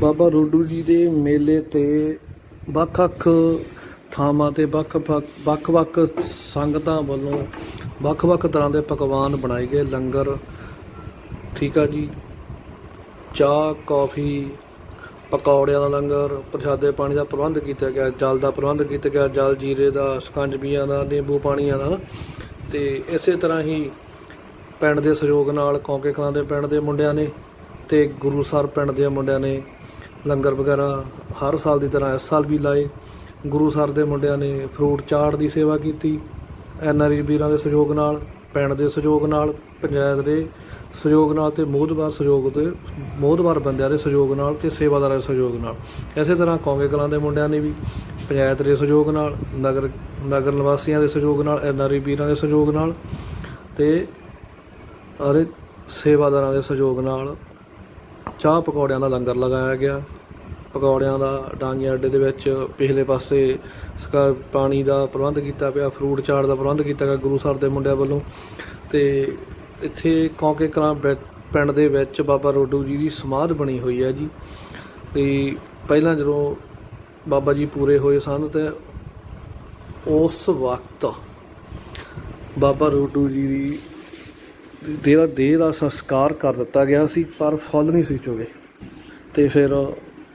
ਬਾਬਾ ਰੋਡੂ ਜੀ ਦੇ ਮੇਲੇ ਤੇ ਵੱਖ-ਵੱਖ ਥਾਵਾਂ ਤੇ ਵੱਖ-ਵੱਖ ਵੱਖ-ਵੱਖ ਸੰਗਤਾਂ ਵੱਲੋਂ ਵੱਖ-ਵੱਖ ਤਰ੍ਹਾਂ ਦੇ ਪਕਵਾਨ ਬਣਾਏ ਗਏ ਲੰਗਰ, ਠੀਕ ਆ ਜੀ ਚਾਹ, ਕੌਫੀ, ਪਕੌੜਿਆਂ ਦਾ ਲੰਗਰ, ਪ੍ਰਸ਼ਾਦੇ ਪਾਣੀ ਦਾ ਪ੍ਰਬੰਧ ਕੀਤਾ ਗਿਆ, ਜਲ ਦਾ ਪ੍ਰਬੰਧ ਕੀਤਾ ਗਿਆ, ਜਲ ਜੀਰੇ ਦਾ ਸਕੰਜਬੀਆਂ ਦਾ, ਨਿੰਬੂ ਪਾਣੀਆਂ ਦਾ ਨਾ। ਤੇ ਇਸੇ ਤਰ੍ਹਾਂ ਹੀ ਪਿੰਡ ਦੇ ਸਹਿਯੋਗ ਨਾਲ ਕੌਂਕੇ ਖਾਂ ਦੇ ਪਿੰਡ ਦੇ ਮੁੰਡਿਆਂ ਨੇ ਤੇ ਗੁਰੂਸਰ ਪਿੰਡ ਦੇ ਮੁੰਡਿਆਂ ਨੇ ਲੰਗਰ ਵਗੈਰਾ ਹਰ ਸਾਲ ਦੀ ਤਰ੍ਹਾਂ ਇਸ ਸਾਲ ਵੀ ਲਾਏ। ਗੁਰੂ ਗੁਰੂਸਰ ਦੇ ਮੁੰਡਿਆਂ ਨੇ ਫਰੂਟ ਚਾਟ ਦੀ ਸੇਵਾ ਕੀਤੀ। ਐਨਆਰਈ ਵੀਰਾਂ ਦੇ ਸਹਿਯੋਗ ਨਾਲ, ਪਿੰਡ ਦੇ ਸਹਿਯੋਗ ਨਾਲ, ਪੰਚਾਇਤ ਦੇ ਸਹਿਯੋਗ ਨਾਲ ਤੇ ਮੋਹਦਵਾਰ ਸਹਿਯੋਗ ਤੇ, ਮੋਹਦਵਾਰ ਬੰਦਿਆਂ ਦੇ ਸਹਿਯੋਗ ਨਾਲ ਤੇ ਸੇਵਾਦਾਰਾਂ ਦੇ ਸਹਿਯੋਗ ਨਾਲ। ਇਸੇ ਤਰ੍ਹਾਂ ਕੌਂਗੇ ਕਲਾਂ ਦੇ ਮੁੰਡਿਆਂ ਨੇ ਵੀ ਪੰਚਾਇਤ ਦੇ ਸਹਿਯੋਗ ਨਾਲ, ਨਗਰ ਨਗਰ ਨਿਵਾਸੀਆਂ ਦੇ ਸਹਿਯੋਗ ਨਾਲ ਐਨਆਰਈ ਵੀਰਾਂ ਦੇ ਸਹਿਯੋਗ ਨਾਲ ਤੇ ਅਰੇ ਸੇਵਾਦਾਰਾਂ ਦੇ ਸਹਿਯੋਗ ਨਾਲ ਚਾਹ ਪਕੌੜਿਆਂ ਦਾ ਲੰਗਰ ਲਗਾਇਆ ਗਿਆ। ਪਕੌੜਿਆਂ ਦਾ ਡਾਂਗੀਆਂ ਅੱਡੇ ਦੇ ਵਿੱਚ ਪਿਛਲੇ ਪਾਸੇ ਸਕਾ ਪਾਣੀ ਦਾ ਪ੍ਰਬੰਧ ਕੀਤਾ ਪਿਆ, ਫਰੂਟ ਚਾਟ ਦਾ ਪ੍ਰਬੰਧ ਕੀਤਾ ਗਿਆ ਗੁਰੂ ਸਰ ਦੇ ਮੁੰਡਿਆਂ ਵੱਲੋਂ। ਤੇ ਇੱਥੇ ਕੌਂਕੇ ਕਲਾਂ ਵਿੱਚ- ਪਿੰਡ ਦੇ ਵਿੱਚ ਬਾਬਾ ਰੋਡੂ ਜੀ ਦੀ ਸਮਾਧ ਬਣੀ ਹੋਈ ਹੈ ਜੀ। ਤੇ ਪਹਿਲਾਂ ਜਦੋਂ ਬਾਬਾ ਜੀ ਪੂਰੇ ਹੋਏ ਸਨ ਤੇ ਉਸ ਵਕਤ ਬਾਬਾ ਰੋਡੂ ਜੀ ਦੀ ਦੇਹ ਦੇਹ ਦਾ ਸੰਸਕਾਰ ਕਰ ਦਿੱਤਾ ਗਿਆ ਸੀ, ਪਰ ਫੁੱਲ ਨਹੀਂ ਸੀ ਚੁਗੇ। ਤੇ ਫਿਰ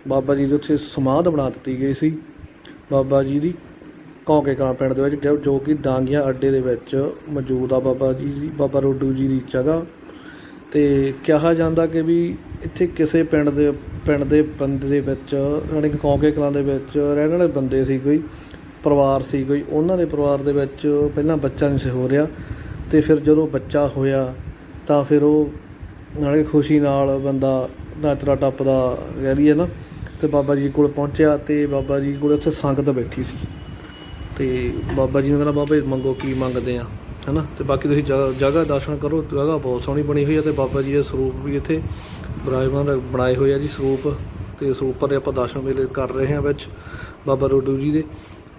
ਬਾਬਾ ਜੀ ਦੀ ਉੱਥੇ ਸਮਾਧ ਬਣਾ ਦਿੱਤੀ ਗਈ ਸੀ। ਬਾਬਾ ਜੀ ਦੀ ਕੌਂਕੇ ਕਲਾਂ ਪਿੰਡ ਦੇ ਵਿੱਚ, ਜੋ- ਜੋ ਕਿ ਡਾਂਗੀਆਂ ਅੱਡੇ ਦੇ ਵਿੱਚ ਮੌਜੂਦ ਆ ਬਾਬਾ ਜੀ ਦੀ, ਬਾਬਾ ਰੋਡੂ ਜੀ ਦੀ ਜਗ੍ਹਾ। ਤੇ ਕਿਹਾ ਜਾਂਦਾ ਕਿ ਵੀ ਇੱਥੇ ਕਿਸੇ ਪਿੰਡ ਦੇ ਪਿੰਡ ਦੇ ਬੰਦੇ ਦੇ ਵਿੱਚ, ਯਾਨੀ ਕਿ ਕੌਂਕੇ ਕਲਾਂ ਦੇ ਵਿੱਚ ਰਹਿਣ ਵਾਲੇ ਬੰਦੇ ਸੀ ਕੋਈ, ਪਰਿਵਾਰ ਸੀ ਕੋਈ, ਉਹਨਾਂ ਦੇ ਪਰਿਵਾਰ ਦੇ ਵਿੱਚ ਪਹਿਲਾਂ ਬੱਚਾ ਨਹੀਂ ਸੀ ਹੋ ਰਿਹਾ। ਅਤੇ ਫਿਰ ਜਦੋਂ ਬੱਚਾ ਹੋਇਆ ਤਾਂ ਫਿਰ ਉਹ ਨਾਲੇ ਖੁਸ਼ੀ ਨਾਲ ਬੰਦਾ ਨੱਚਦਾ ਟੱਪਦਾ ਕਹਿ ਲਈਏ ਨਾ ਅਤੇ ਬਾਬਾ ਜੀ ਕੋਲ ਪਹੁੰਚਿਆ ਅਤੇ ਬਾਬਾ ਜੀ ਕੋਲ ਉੱਥੇ ਸੰਗਤ ਬੈਠੀ ਸੀ। ਅਤੇ ਬਾਬਾ ਜੀ ਨੂੰ ਕਹਿੰਦਾ, ਬਾਬਾ ਜੀ ਮੰਗੋ ਕੀ ਮੰਗਦੇ ਆ? ਹੈਨਾ? ਤੇ ਬਾਕੀ ਤੁਸੀਂ ਜਗ੍ਹਾ ਜਗ੍ਹਾ ਦਰਸ਼ਨ ਕਰੋ, ਜਗ੍ਹਾ ਬਹੁਤ ਸੋਹਣੀ ਬਣੀ ਹੋਈ ਹੈ ਤੇ ਬਾਬਾ ਜੀ ਦੇ ਸਰੂਪ ਵੀ ਇੱਥੇ ਵਿਰਾਜਮਾਨ ਬਣਾਏ ਹੋਏ ਆ ਜੀ ਸਰੂਪ। ਤੇ ਸਰੂਪਾਂ ਦੇ ਆਪਾਂ ਦਰਸ਼ਨ ਮੇਲੇ ਕਰ ਰਹੇ ਹਾਂ ਵਿੱਚ ਬਾਬਾ ਰੋਡੂ ਜੀ ਦੇ।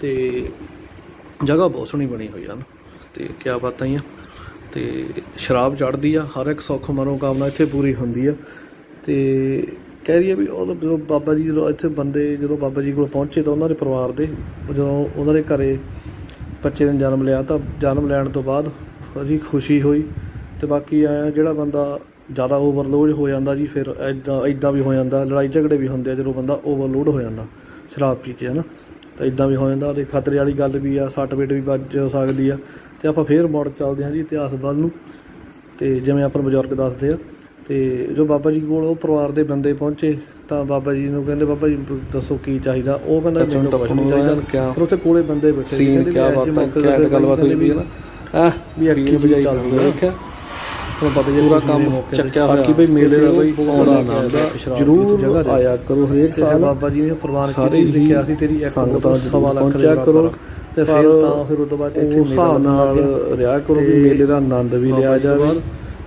ਤੇ ਜਗ੍ਹਾ ਬਹੁਤ ਸੋਹਣੀ ਬਣੀ ਹੋਈ ਆ ਨਾ। ਤੇ ਕਿਆ ਬਾਤਾਂ ਹੀ ਆ ਤੇ ਸ਼ਰਾਬ ਚੜਦੀ ਆ, ਹਰ ਇੱਕ ਸੁੱਖ ਮਨੋਕਾਮਨਾ ਇੱਥੇ ਪੂਰੀ ਹੁੰਦੀ ਆ। ਤੇ ਕਹਿ ਰਹੀ ਹੈ ਵੀ ਉਹ ਜਦੋਂ ਬਾਬਾ ਜੀ ਜਦੋਂ ਇੱਥੇ ਬੰਦੇ ਜਦੋਂ ਬਾਬਾ ਜੀ ਕੋਲ ਪਹੁੰਚੇ ਤਾਂ ਉਹਨਾਂ ਦੇ ਪਰਿਵਾਰ ਦੇ, ਜਦੋਂ ਉਹਨਾਂ ਦੇ ਘਰੇ ਬੱਚੇ ਨੇ ਜਨਮ ਲਿਆ ਤਾਂ ਜਨਮ ਲੈਣ ਤੋਂ ਬਾਅਦ ਉਹਦੀ ਖੁਸ਼ੀ ਹੋਈ ਤੇ ਬਾਕੀ ਆਇਆ ਜਿਹੜਾ ਬੰਦਾ ਜ਼ਿਆਦਾ ਓਵਰਲੋਡ ਹੋ ਜਾਂਦਾ ਜੀ, ਫਿਰ ਐਦਾਂ ਐਦਾਂ ਵੀ ਹੋ ਜਾਂਦਾ, ਲੜਾਈ ਝਗੜੇ ਵੀ ਹੁੰਦੇ ਆ ਜਦੋਂ ਬੰਦਾ ਓਵਰਲੋਡ ਹੋ ਜਾਂਦਾ ਸ਼ਰਾਬ ਪੀ ਕੇ ਹਨਾ। ਤਾਂ ਇਦਾਂ ਵੀ ਹੋ ਜਾਂਦਾ ਤੇ ਖਤਰੇ ਵਾਲੀ ਗੱਲ ਵੀ ਆ ਸੱਟ ਪੇਟ ਵੀ ਵੱਜ ਸਕਦੀ ਆ। ਤੇ ਆਪਾਂ ਫੇਰ ਮੁੜ ਚੱਲਦੇ ਹਾਂ ਜੀ ਇਤਿਹਾਸ ਵੱਲ ਨੂੰ। ਤੇ ਜਿਵੇਂ ਆਪਾਂ ਬਜ਼ੁਰਗ ਦੱਸਦੇ ਆ ਤੇ ਜੋ ਬਾਬਾ ਜੀ ਕੋਲ ਉਹ ਪਰਿਵਾਰ ਦੇ ਬੰਦੇ ਪਹੁੰਚੇ ਤਾਂ ਬਾਬਾ ਜੀ ਨੂੰ ਕਹਿੰਦੇ ਬਾਬਾ ਜੀ ਦੱਸੋ ਕੀ ਚਾਹੀਦਾ? ਉਹ ਕਹਿੰਦਾ ਮੈਨੂੰ ਕੁਛ ਨਹੀਂ ਚਾਹੀਦਾ। ਪਰ ਉੱਥੇ ਕੋਲੇ ਬੰਦੇ ਬੈਠੇ ਸੀ ਕਿਆ ਬਾਤ ਹੈ ਕਿਆ ਗੱਲਬਾਤ ਹੋਈ ਵੀ ਹੈ ਨਾ। ਆ ਵੀ ਅੱਖੀ ਬਜਾਈ ਚੱਲ ਕਰਦੇ ਰਿਹਾ ਦੇਖਿਆ। ਤੁਹਾਨੂੰ ਪਤਾ ਦੇ ਕੰਮ ਤੇ। ਚੱਕਿਆ ਹੋਇਆ। ਬਾਕੀ ਬਈ ਮੇਲੇ ਦਾ ਬਈ ਆਨੰਦ ਨਾਮ ਆ। ਜਰੂਰ ਆਇਆ ਕਰੋ ਹਰੇਕ ਤੇ ਸਾਲ। ਬਾਬਾ ਜੀ ਨੇ ਪ੍ਰਵਾਨ ਕੀਤੀ ਲਿਖਿਆ ਸੀ ਤੇਰੀ ਇੱਕ ਸੰਗਤਾਂ ਸਵਾ ਲੱਖ ਦੇ ਪਹੁੰਚਿਆ ਕਰੋ। ਤੇ ਫਿਰ ਤਾਂ ਫਿਰ ਉਦੋਂ ਬਾਅਦ ਇੱਥੇ ਉਸ ਮੇਲਾ ਨਾਲ। ਰਿਹਾ ਕਰੋ ਵੀ ਤੇ ਮੇਲੇ ਦਾ ਆਨੰਦ ਵੀ ਲਿਆ ਤੋਂ ਜਾਵੇ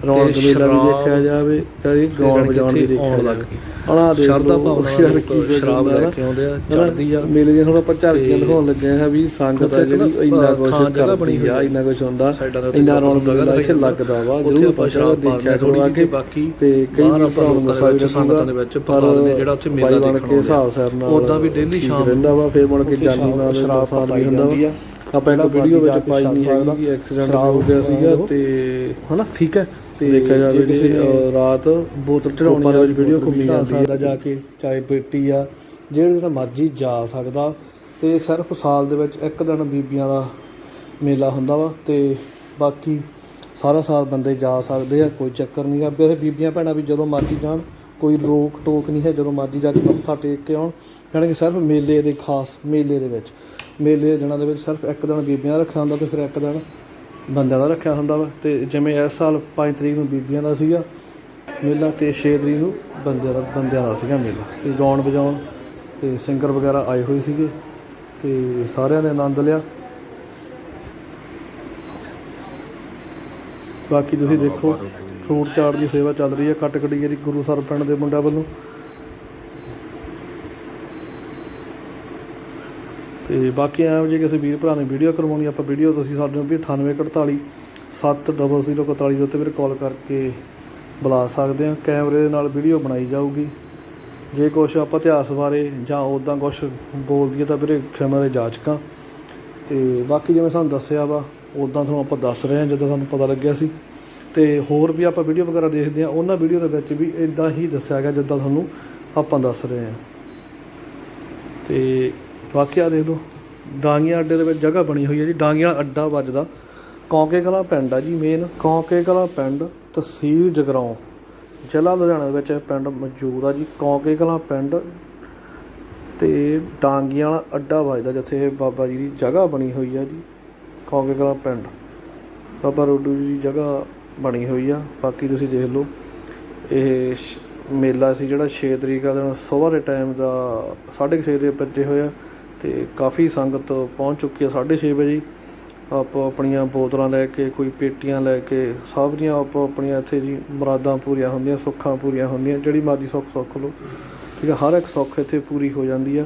ਰੌਣਕ ਮੇਲਾ ਵੀ ਦੇਖਿਆ ਜਾਵੇ ਕਈ ਫਿਰ ਗਾਉਣ ਵਜਾਉਣ ਵੀ ਦੇਖਿਆ ਜਾਵੇ। ਹਣਾ ਦੇ ਸ਼ਰਧਾ ਭਾਵਨਾ ਨਾਲ ਸ਼ਰਾਬ ਲੈ। ਕੇ ਆਉਂਦੇ ਆ, ਹਨਾ, ਚੜ੍ਹਦੀ ਆ। ਮੇਲੇ ਦੀਆਂ ਹੁਣ ਆਪਾਂ ਝਾਕੀਆਂ ਤੇ ਦਿਖਾਉਣ ਲੱਗੇ ਆ ਵੀ ਸੰਗਤ ਆ ਜਿਹੜੀ ਇੰਨਾ ਕੁਝ ਕਰਦੀ ਆ ਇੰਨਾ ਕੁਝ ਹੁੰਦਾ ਇੰਨਾ ਰੌਣਕ ਮੇਲਾ ਇੱਥੇ ਲੱਗਦਾ ਵਾ ਜ਼ਰੂਰ ਆਪਾਂ ਸ਼ਰਾਬ ਦੇਖਿਆ ਥੋੜਾ ਕਿ ਬਾਕੀ ਤੇ ਕਈ ਲੋਕਾਂ ਦੇ ਵਿੱਚ, ਸੰਗਤਾਂ ਦੇ ਵਿੱਚ ਪਰ ਪਤਾ ਜਿਹੜਾ ਉੱਥੇ ਮੇਲਾ ਦੇਖਣ ਨਾਲ ਉੱਦਾਂ ਵੀ ਠੀਕ ਸ਼ਾਮ ਰਹਿੰਦਾ ਵਾ ਫਿਰ ਮੁੜ ਕੇ ਜਾਨੀ ਨਾਲ ਸ਼ਰਾਬ ਪਾਈ ਜਾਂਦੀ ਆ। ਆਪਾਂ ਇੱਕ ਵੀਡੀਓ ਵਿੱਚ ਪਾਈ ਕੇ ਨਹੀਂ ਹੈਗੀ ਐਕਸੀਡੈਂਟ ਸ਼ਰਾਬ ਹੋ ਗਿਆ ਸੀਗਾ। ਤੇ ਹਨਾ? ਠੀਕ ਹੈ। ਤੇ ਦੇਖਿਆ ਜਾਵੇ ਕਿਸੇ ਕਿ ਰਾਤ ਬੋਤਲ ਚੜਾਉਣੀ ਵਾਲੀ ਵੀਡੀਓ ਘੁੰਮੀ ਜਾਂਦੀ ਹੈ। ਜਾ ਕੇ ਚਾਹੇ ਪੇਟੀ ਆ ਜਿਹੜੇ ਜਿਹੜਾ ਮਰਜ਼ੀ ਜਾ ਸਕਦਾ। ਤੇ ਸਿਰਫ ਸਾਲ ਦੇ ਵਿੱਚ ਇੱਕ ਦਿਨ ਬੀਬੀਆਂ ਦਾ ਮੇਲਾ ਹੁੰਦਾ ਵਾ ਤੇ ਬਾਕੀ ਸਾਰਾ ਸਾਲ ਬੰਦੇ ਜਾ ਸਕਦੇ ਆ ਕੋਈ ਚੱਕਰ ਨਹੀਂ ਆ। ਵੈਸੇ ਬੀਬੀਆਂ ਭੈਣਾਂ ਵੀ ਜਦੋਂ ਮਰਜ਼ੀ ਜਾਣ ਕੋਈ ਰੋਕ ਟੋਕ ਨਹੀਂ ਹੈ। ਜਦੋਂ ਮਰਜ਼ੀ ਜਾ ਕੇ ਮੱਥਾ ਟੇਕ ਕੇ ਆਉਣ ਯਾਨੀ ਕਿ ਸਿਰਫ ਮੇਲੇ ਦੇ ਖਾਸ ਮੇਲੇ ਦੇ ਵਿੱਚ। ਮੇਲੇ ਦੇ ਦਿਨਾਂ ਦੇ ਵਿੱਚ ਸਿਰਫ ਇੱਕ ਦਿਨ ਬੀਬੀਆਂ ਦਾ ਰੱਖਿਆ ਹੁੰਦਾ ਤੇ ਫਿਰ ਇੱਕ ਦਿਨ ਬੰਦਿਆਂ ਦਾ ਰੱਖਿਆ ਹੁੰਦਾ ਵਾ। ਤੇ ਜਿਵੇਂ ਇਸ ਸਾਲ 5 ਤਰੀਕ ਨੂੰ ਬੀਬੀਆਂ ਦਾ ਸੀਗਾ ਮੇਲਾ ਤੇ 6 ਤਰੀਕ ਨੂੰ ਬੰਦਿਆਂ ਦਾ ਬੰਦਿਆਂ ਦਾ ਸੀਗਾ ਮੇਲਾ। ਤੇ ਗਾਉਣ ਵਜਾਉਣ ਤੇ ਸਿੰਗਰ ਵਗੈਰਾ ਆਏ ਹੋਏ ਸੀਗੇ ਤੇ ਸਾਰਿਆਂ ਨੇ ਆਨੰਦ ਲਿਆ। ਬਾਕੀ ਤੁਸੀਂ ਦੇਖੋ, ਫਰੂਟ ਚਾਟ ਦੀ ਸੇਵਾ ਚੱਲ ਰਹੀ ਹੈ। ਕੱਟ ਕੜੀ ਦੀ ਗੁਰੂ ਸਰ ਪਿੰਡ ਦੇ ਮੁੰਡਿਆਂ ਵੱਲੋਂ। ਤੇ ਬਾਕੀ ਐਂ ਜੇ ਕਿਸੇ ਵੀਰ ਭਰਾ ਨੇ ਵੀਡੀਓ ਕਰਵਾਉਣੀ, ਆਪਾਂ ਵੀਡੀਓ ਤੁਸੀਂ ਸਾਡੇ ਨੂੰ ਵੀ 9841 7041 ਦੇ ਉੱਤੇ ਵੀਰ ਕਾਲ ਕਰਕੇ ਬੁਲਾ ਸਕਦੇ ਆ। ਕੈਮਰੇ ਦੇ ਨਾਲ ਵੀਡੀਓ ਬਣਾਈ ਜਾਊਗੀ। ਜੇ ਕੁਛ ਆਪਾਂ ਇਤਿਹਾਸ ਬਾਰੇ ਜਾਂ ਉਦਾਂ ਕੁਛ ਬੋਲ ਦਈਏ ਤਾਂ ਵੀਰੇ ਖਿਮਾ ਦੇ ਜਾਚਕਾਂ। ਤੇ ਬਾਕੀ ਜਿਵੇਂ ਸਾਨੂੰ ਦੱਸਿਆ ਵਾ ਉਦਾਂ ਤੁਹਾਨੂੰ ਆਪਾਂ ਦੱਸ ਰਹੇ ਹਾਂ ਜਦੋਂ ਸਾਨੂੰ ਪਤਾ ਲੱਗਿਆ ਸੀ। ਤੇ ਹੋਰ ਵੀ ਆਪਾਂ ਵੀਡੀਓ ਵਗੈਰਾ ਦੇਖਦੇ ਹਾਂ ਉਹਨਾਂ ਵੀਡੀਓ ਦੇ ਵਿੱਚ ਵੀ ਇਦਾਂ ਹੀ ਦੱਸਿਆ ਗਿਆ, ਜਿੱਦਾਂ ਤੁਹਾਨੂੰ ਆਪਾਂ ਦੱਸ ਰਹੇ ਹਾਂ ਤੇ ਵਾਕਿਆ ਦੇਖ ਲਓ ਡਾਂਗੀਆਂ ਅੱਡੇ ਦੇ ਵਿੱਚ ਜਗ੍ਹਾ ਬਣੀ ਹੋਈ ਹੈ ਜੀ। ਡਾਂਗੀਆਂ ਅੱਡਾ ਵੱਜਦਾ। ਕੌਂਕੇ ਕਲਾਂ ਪਿੰਡ ਆ ਜੀ ਮੇਨ ਕੌਂਕੇ ਕਲਾ ਪਿੰਡ ਤਹਿਸੀਲ ਜਗਰਾਉਂ। ਜ਼ਿਲ੍ਹਾ ਲੁਧਿਆਣਾ ਦੇ ਵਿੱਚ ਇਹ ਪਿੰਡ ਮੌਜੂਦ ਆ ਜੀ। ਕੌਂਕੇ ਕਲਾਂ ਪਿੰਡ ਤੇ ਡਾਂਗੀਆਂ ਵਾਲਾ ਅੱਡਾ ਵੱਜਦਾ ਜਿੱਥੇ ਇਹ ਬਾਬਾ ਜੀ ਦੀ ਜਗ੍ਹਾ ਬਣੀ ਹੋਈ ਆ ਜੀ। ਕੌਂਕੇ ਕਲਾਂ ਪਿੰਡ। ਬਾਬਾ ਰੋਡੂ ਜੀ ਦੀ ਜਗ੍ਹਾ ਬਣੀ ਹੋਈ ਆ। ਬਾਕੀ ਤੁਸੀਂ ਦੇਖ ਲਓ, ਇਹ ਮੇਲਾ ਸੀ ਜਿਹੜਾ 6 ਤਰੀਕ ਦਾ ਦਿਨ ਸਵੇਰ ਦੇ ਟਾਈਮ ਦਾ 6:30 ਦੇ ਵੱਜੇ ਹੋਇਆ। ਤੇ ਕਾਫੀ ਸੰਗਤ ਪਹੁੰਚ ਚੁੱਕੀ ਆ 6:30 ਵਜੇ। ਆਪੋ ਆਪਣੀਆਂ ਬੋਤਲਾਂ ਲੈ ਕੇ, ਕੋਈ ਪੇਟੀਆਂ ਲੈ ਕੇ, ਸਭ ਦੀਆਂ ਆਪੋ ਆਪਣੀਆਂ ਇੱਥੇ ਜੀ ਮੁਰਾਦਾਂ ਪੂਰੀਆਂ ਹੁੰਦੀਆਂ, ਸੁੱਖਾਂ ਪੂਰੀਆਂ ਹੁੰਦੀਆਂ, ਜਿਹੜੀ ਮਰਜ਼ੀ ਸੁੱਖ ਸੁੱਖ ਲਓ। ਠੀਕ ਹੈ, ਹਰ ਇੱਕ ਸੁੱਖ ਇੱਥੇ ਪੂਰੀ ਹੋ ਜਾਂਦੀ ਆ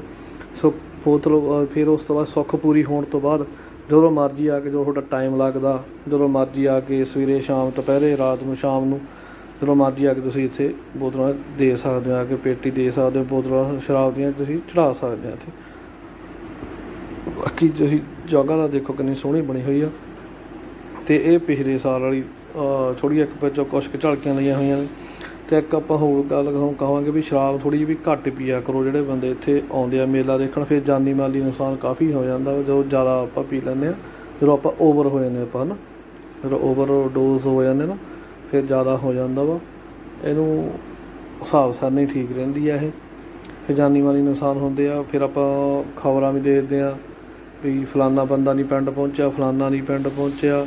ਸੋ ਬੋਤਲ ਫਿਰ ਉਸ ਤੋਂ ਬਾਅਦ ਸੁੱਖ ਪੂਰੀ ਹੋਣ ਤੋਂ ਬਾਅਦ ਜਦੋਂ ਮਰਜ਼ੀ ਆ ਕੇ, ਜਦੋਂ ਤੁਹਾਡਾ ਟਾਈਮ ਲੱਗਦਾ, ਜਦੋਂ ਮਰਜ਼ੀ ਆ ਕੇ ਸਵੇਰੇ, ਸ਼ਾਮ, ਦੁਪਹਿਰੇ, ਰਾਤ ਨੂੰ, ਸ਼ਾਮ ਨੂੰ, ਜਦੋਂ ਮਰਜ਼ੀ ਆ ਕੇ ਤੁਸੀਂ ਇੱਥੇ ਬੋਤਲਾਂ ਦੇ ਸਕਦੇ ਹੋ, ਆ ਕੇ ਪੇਟੀ ਦੇ ਸਕਦੇ ਹੋ, ਬੋਤਲਾਂ, ਸ਼ਰਾਬ ਦੀਆਂ ਤੁਸੀਂ ਚੜਾ ਸਕਦੇ ਹੋ ਇੱਥੇ। ਬਾਕੀ ਤੁਸੀਂ ਜਗ੍ਹਾ ਦਾ ਦੇਖੋ ਕਿੰਨੀ ਸੋਹਣੀ ਬਣੀ ਹੋਈ ਆ। ਤੇ ਇਹ ਪਿਛਲੇ ਸਾਲ ਵਾਲੀ ਥੋੜੀ ਇੱਕ ਵਿੱਚੋਂ ਕੁਛ ਕੁ ਝਲਕੀਆਂ ਲਈਆਂ ਹੋਈਆਂ ਨੇ। ਤੇ ਇੱਕ ਆਪਾਂ ਹੋਰ ਗੱਲ ਤੁਹਾਨੂੰ ਕਹਾਂਗੇ ਵੀ ਸ਼ਰਾਬ ਥੋੜੀ ਜਿਹੀ ਵੀ ਘੱਟ ਪੀਆ ਕਰੋ। ਜਿਹੜੇ ਬੰਦੇ ਇੱਥੇ ਆਉਂਦੇ ਆ ਮੇਲਾ ਦੇਖਣ, ਫਿਰ ਜਾਨੀ ਮਾਲੀ ਨੁਕਸਾਨ ਕਾਫੀ ਹੋ ਜਾਂਦਾ ਵਾ, ਜਦੋਂ ਜ਼ਿਆਦਾ ਆਪਾਂ ਪੀ ਲੈਂਦੇ ਆ। ਜਦੋਂ ਆਪਾਂ ਓਵਰ ਹੋ ਜਾਂਦੇ ਆਪਾਂ ਨਾ ਜਦੋਂ ਓਵਰ ਡੋਜ਼ ਹੋ ਜਾਂਦੇ ਨਾ, ਫਿਰ ਜ਼ਿਆਦਾ ਹੋ ਜਾਂਦਾ ਵਾ। ਇਹਨੂੰ ਹਿਸਾਬ ਸਾਰ ਨਹੀਂ ਠੀਕ ਰਹਿੰਦੀ ਆ ਇਹ। ਫਿਰ ਜਾਨੀ ਮਾਲੀ ਨੁਕਸਾਨ ਹੁੰਦੇ ਆ। ਫਿਰ ਆਪਾਂ ਖਬਰਾਂ ਵੀ ਦੇਖਦੇ ਆ। ਵੀ ਫਲਾਨਾ ਬੰਦਾ ਨਹੀਂ ਪਿੰਡ ਪਹੁੰਚਿਆ, ਫਲਾਨਾ ਨਹੀਂ ਪਿੰਡ ਪਹੁੰਚਿਆ,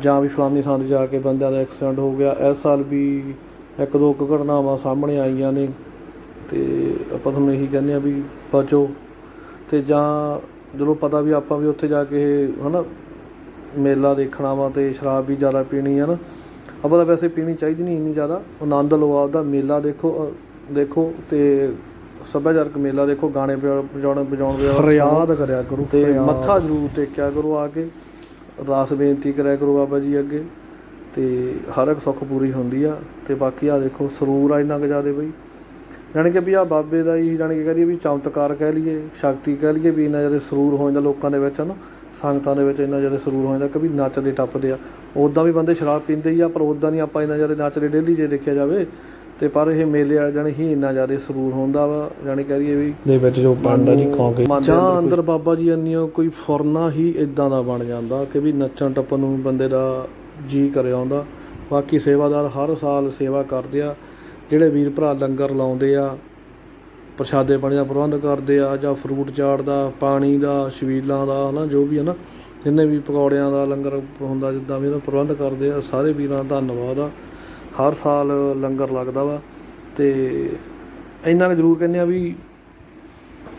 ਜਾਂ ਵੀ ਫਲਾਨੀ ਥਾਂ ਤੇ ਜਾ ਕੇ ਬੰਦਿਆਂ ਦਾ ਐਕਸੀਡੈਂਟ ਹੋ ਗਿਆ, ਇਸ ਸਾਲ ਵੀ ਇੱਕ ਦੋ ਕੁ ਘਟਨਾਵਾਂ ਸਾਹਮਣੇ ਆਈਆਂ ਨੇ ਅਤੇ ਆਪਾਂ ਤੁਹਾਨੂੰ ਇਹੀ ਕਹਿੰਦੇ ਆ ਵੀ ਬਚੋ ਅਤੇ ਜਾਂ ਜਦੋਂ ਪਤਾ ਵੀ ਆਪਾਂ ਵੀ ਉੱਥੇ ਜਾ ਕੇ ਹੈ ਨਾ ਮੇਲਾ ਦੇਖਣਾ ਵਾ ਤੇ ਸ਼ਰਾਬ ਵੀ ਜ਼ਿਆਦਾ ਪੀਣੀ ਹੈ ਨਾ, ਆਪਾਂ ਤਾਂ ਵੈਸੇ ਪੀਣੀ ਚਾਹੀਦੀ ਨਹੀਂ ਇੰਨੀ ਜ਼ਿਆਦਾ, ਆਨੰਦ ਲਓ ਆਪਦਾ, ਮੇਲਾ ਦੇਖੋ ਦੇਖੋ ਤੇ ਸੱਭਿਆਚਾਰਕ ਮੇਲਾ ਦੇਖੋ ਗਾਣੇ ਵਜਾ- ਵਜਾਉਣ ਵਜਾਉਣ ਦੇ ਫਰਿਆਦ ਕਰਿਆ ਕਰੋ ਤੇ। ਮੱਥਾ ਜ਼ਰੂਰ ਟੇਕਿਆ ਕਰੋ ਆ ਕੇ। ਅਰਦਾਸ ਬੇਨਤੀ ਕਰਿਆ ਕਰੋ ਬਾਬਾ ਜੀ ਅੱਗੇ। ਤੇ ਹਰ ਇੱਕ ਸੁੱਖ ਪੂਰੀ ਹੁੰਦੀ ਆ। ਤੇ ਬਾਕੀ ਆ ਦੇਖੋ ਸਰੂਰ ਆ ਇੰਨਾ ਕੁ ਜ਼ਿਆਦੇ ਬਈ। ਜਾਣੀ ਕਿ ਵੀ ਆ ਬਾਬੇ ਦਾ ਹੀ ਜਾਣੀ ਕਿ ਕਰੀਏ ਵੀ ਚਮਤਕਾਰ ਕਹਿ ਲਈਏ ਸ਼ਕਤੀ ਕਹਿ ਲਈਏ ਵੀ ਇੰਨਾ ਜ਼ਿਆਦਾ ਸਰੂਰ ਹੋ ਜਾਂਦਾ ਲੋਕਾਂ ਦੇ ਵਿੱਚ ਹਨਾ। ਸੰਗਤਾਂ ਦੇ ਵਿੱਚ ਇੰਨਾ ਜ਼ਿਆਦਾ ਸਰੂਰ ਹੋ ਜਾਂਦਾ ਕਿ ਵੀ ਨੱਚਦੇ ਟੱਪਦੇ ਆ। ਉਦਾਂ ਵੀ ਬੰਦੇ ਸ਼ਰਾਬ ਪੀਂਦੇ ਹੀ ਆ ਪਰ ਉਦਾਂ ਨਹੀਂ ਆਪਾਂ ਇੰਨਾ ਜ਼ਿਆਦਾ ਨੱਚਦੇ ਡੇਲੀ ਜੇ ਦੇਖਿਆ ਜਾਵੇ। ਤੇ ਪਰ ਇਹ ਮੇਲੇ ਵਾਲੇ ਜਾਣੀ ਹੀ ਇੰਨਾ ਜ਼ਿਆਦਾ ਸਰੂਰ ਹੁੰਦਾ ਵਾ ਜਾਣੀ ਕਰੀਏ ਵੀ ਦੇ ਵਿੱਚ ਜੋ ਪਿੰਡ ਜੀ ਕੌਂਕੇ ਮਨ ਜਾਂ ਅੰਦਰ ਬਾਬਾ ਜੀ ਅੰਨੀਓ ਕੋਈ ਫੁਰਨਾ ਹੀ ਇਦਾਂ ਦਾ ਬਣ ਜਾਂਦਾ ਕਿ ਵੀ ਨੱਚਣ ਟੱਪਣ ਨੂੰ ਬੰਦੇ ਦਾ ਜੀ ਕਰਿਆ ਆਉਂਦਾ ਬਾਕੀ ਸੇਵਾਦਾਰ ਹਰ ਸਾਲ ਸੇਵਾ ਕਰਦੇ ਆ ਜਿਹੜੇ ਵੀਰ ਭਰਾ ਲੰਗਰ ਲਾਉਂਦੇ ਆ ਪ੍ਰਸ਼ਾਦੇ ਪਾਣੀ ਦਾ ਪ੍ਰਬੰਧ ਕਰਦੇ ਆ ਜਾਂ ਫਰੂਟ ਚਾਟ ਦਾ ਪਾਣੀ ਦਾ ਛਬੀਲਾਂ ਦਾ ਹਨਾ ਜੋ ਵੀ ਹੈ ਨਾ ਜਿੰਨੇ ਵੀ ਪਕੌੜਿਆਂ ਦਾ ਲੰਗਰ ਹੁੰਦਾ ਜਿੱਦਾਂ ਵੀ ਉਹਦਾ ਪ੍ਰਬੰਧ ਕਰਦੇ ਆ ਸਾਰੇ ਵੀਰਾਂ ਦਾ ਧੰਨਵਾਦ ਆ। ਹਰ ਸਾਲ ਲੰਗਰ ਲੱਗਦਾ ਵਾ ਤੇ ਇੰਨਾ ਕੁ ਜ਼ਰੂਰ ਕਹਿੰਦੇ ਆ ਵੀ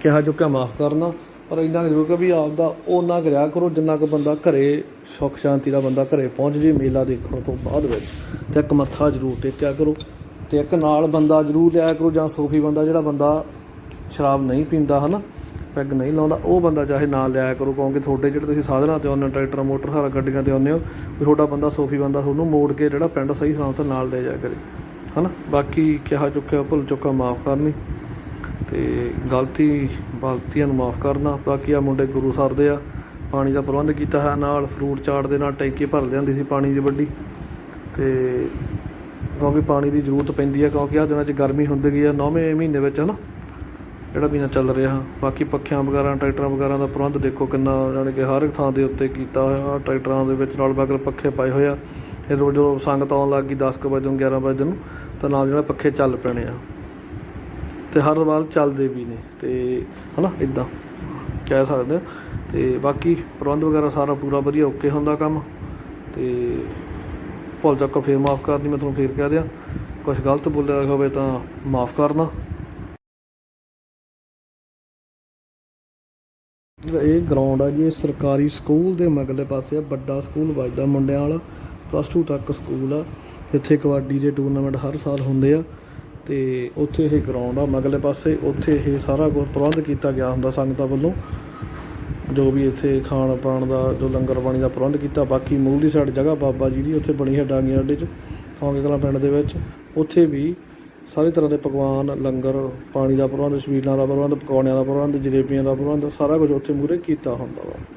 ਕਿਹਾ ਚੁੱਕਿਆ ਮਾਫ ਕਰਨਾ, ਪਰ ਇੰਨਾ ਕੁ ਜ਼ਰੂਰ ਕਿ ਵੀ ਆਪਦਾ ਉਹਨਾਂ ਕਰਿਆ ਕਰੋ ਜਿੰਨਾ ਕੁ ਬੰਦਾ ਘਰੇ ਸੁੱਖ ਸ਼ਾਂਤੀ ਦਾ ਬੰਦਾ ਘਰੇ ਪਹੁੰਚ ਜੇ ਮੇਲਾ ਦੇਖਣ ਤੋਂ ਬਾਅਦ ਵਿੱਚ, ਤੇ ਇੱਕ ਮੱਥਾ ਜ਼ਰੂਰ ਟੇਕਿਆ ਕਰੋ, ਤੇ ਇੱਕ ਨਾਲ ਬੰਦਾ ਜ਼ਰੂਰ ਲਿਆਇਆ ਕਰੋ ਜਾਂ ਸੋਫੀ ਬੰਦਾ ਜਿਹੜਾ ਬੰਦਾ ਸ਼ਰਾਬ ਨਹੀਂ ਪੀਂਦਾ ਹਨਾ ਪੈਗ ਨਹੀਂ ਲਾਉਂਦਾ, ਉਹ ਬੰਦਾ ਚਾਹੇ ਨਾਲ ਲਿਆਇਆ ਕਰੋ, ਕਿਉਂਕਿ ਤੁਹਾਡੇ ਜਿਹੜੇ ਤੁਸੀਂ ਸਾਧਨਾਂ ਤੇ ਆਉਂਦੇ ਹੋ, ਟਰੈਕਟਰ ਮੋਟਰਸਾਈਕਲ ਗੱਡੀਆਂ ਤੇ ਆਉਂਦੇ ਹੋ ਤੁਹਾਡਾ ਬੰਦਾ ਸੋਫੀ ਬੰਦਾ ਤੁਹਾਨੂੰ ਮੋੜ ਕੇ ਜਿਹੜਾ ਪਿੰਡ ਸਹੀ ਸਮਾਂ 'ਤੇ ਨਾਲ ਲੈ ਜਾਇਆ ਕਰੇ। ਹਨਾ? ਬਾਕੀ ਕਿਹਾ ਚੁੱਕਿਆ, ਭੁੱਲ ਚੁੱਕਾ, ਮਾਫ ਕਰਨੀ। ਤੇ ਗਲਤੀ, ਗਲਤੀਆਂ ਨੂੰ ਮਾਫ ਕਰਨਾ। ਬਾਕੀ ਆ ਮੁੰਡੇ ਗੁਰੂ ਸਰ ਦੇ ਆ, ਪਾਣੀ ਦਾ ਪ੍ਰਬੰਧ ਕੀਤਾ ਹੈ ਨਾਲ, ਫਰੂਟ ਚਾਟ ਦੇ ਨਾਲ ਟੈਂਕੀ ਭਰ ਲਿਆਂਦੀ ਸੀ ਪਾਣੀ ਦੀ ਵੱਡੀ। ਤੇ ਕਿਉਂਕਿ ਪਾਣੀ ਦੀ ਜ਼ਰੂਰਤ ਪੈਂਦੀ ਹੈ ਕਿਉਂਕਿ ਆ ਦਿਨਾਂ 'ਚ ਗਰਮੀ ਹੁੰਦੀ ਗਈ ਆ, ਨੌਵੇਂ ਮਹੀਨੇ ਵਿੱਚ, ਹਨਾ? ਜਿਹੜਾ ਮਹੀਨਾ ਚੱਲ ਰਿਹਾ, ਬਾਕੀ ਪੱਖਿਆਂ ਵਗੈਰਾ, ਟਰੈਕਟਰਾਂ ਵਗੈਰਾ ਦਾ ਪ੍ਰਬੰਧ ਦੇਖੋ ਕਿੰਨਾ ਜਾਣੀ ਕਿ ਹਰ ਇੱਕ ਥਾਂ ਦੇ ਉੱਤੇ ਕੀਤਾ ਹੋਇਆ ਟਰੈਕਟਰਾਂ ਦੇ ਵਿੱਚ ਨਾਲ ਬਗਲ ਪੱਖੇ ਪਾਏ ਹੋਏ ਆ। ਫਿਰ ਜਦੋਂ ਸੰਗਤ ਆਉਣ ਲੱਗ ਗਈ 10 ਕੁ ਵਜੇ ਨੂੰ 11 ਵਜੇ ਨੂੰ, ਤਾਂ ਨਾਲ ਜਿਹੜਾ ਪੱਖੇ ਚੱਲ ਪੈਣੇ ਆ। ਤੇ ਹਰ ਵਾਰ ਚੱਲਦੇ ਵੀ ਨੇ, ਤੇ ਹਨਾ ਇਦਾਂ ਕਹਿ ਸਕਦੇ ਹਾਂ ਤੇ ਬਾਕੀ ਪ੍ਰਬੰਧ ਵਗੈਰਾ ਸਾਰਾ ਪੂਰਾ ਵਧੀਆ, ਓਕੇ ਹੁੰਦਾ ਕੰਮ। ਤੇ ਭੁੱਲ ਚੱਕੋ ਫੇਰ ਮਾਫ ਕਰਨੀ, ਮੈਂ ਤੁਹਾਨੂੰ ਫੇਰ ਕਹਿ ਦਿਆਂ। ਕੁਝ ਗਲਤ ਬੋਲਿਆ ਹੋਵੇ ਤਾਂ ਮਾਫ ਕਰਨਾ। ਇਹ ਗਰਾਊਂਡ ਆ ਜੀ ਸਰਕਾਰੀ ਸਕੂਲ ਦੇ ਮਗਲੇ ਪਾਸੇ ਆ, ਵੱਡਾ ਸਕੂਲ ਵੱਜਦਾ ਮੁੰਡਿਆਂ ਵਾਲਾ ਪਲੱਸ 2 ਤੱਕ ਸਕੂਲ ਆ। ਜਿੱਥੇ ਕਬੱਡੀ ਦੇ ਟੂਰਨਾਮੈਂਟ ਹਰ ਸਾਲ ਹੁੰਦੇ ਆ ਤੇ ਉੱਥੇ ਇਹ ਗਰਾਊਂਡ ਆ ਮਗਲੇ ਪਾਸੇ, ਉੱਥੇ ਇਹ ਸਾਰਾ ਕੁਝ ਪ੍ਰਬੰਧ ਕੀਤਾ ਗਿਆ ਹੁੰਦਾ ਸੰਗਤਾਂ ਵੱਲੋਂ। ਜੋ ਵੀ ਇੱਥੇ ਖਾਣ ਪਾਣ ਦਾ, ਜੋ ਲੰਗਰ ਪਾਣੀ ਦਾ ਪ੍ਰਬੰਧ ਕੀਤਾ, ਬਾਕੀ ਮੂਲ ਦੀ ਸਾਈਡ ਜਗ੍ਹਾ ਬਾਬਾ ਜੀ ਦੀ, ਉੱਥੇ ਬਣੀ ਹੈ ਡਾਂਗੀਆਂ ਅੱਡੇ 'ਚ ਫੌਂਕੇ ਕਲਾਂ ਪਿੰਡ ਦੇ ਵਿੱਚ। ਉੱਥੇ ਵੀ ਸਾਰੇ ਤਰ੍ਹਾਂ ਦੇ ਪਕਵਾਨ, ਲੰਗਰ, ਪਾਣੀ ਦਾ ਪ੍ਰਬੰਧ ਛਬੀਲਾਂ ਦਾ ਪ੍ਰਬੰਧ, ਪਕੌੜਿਆਂ ਦਾ ਪ੍ਰਬੰਧ, ਜਲੇਬੀਆਂ ਦਾ ਪ੍ਰਬੰਧ, ਸਾਰਾ ਕੁਝ ਉੱਥੇ ਮੂਰੇ ਕੀਤਾ ਹੁੰਦਾ ਵਾ।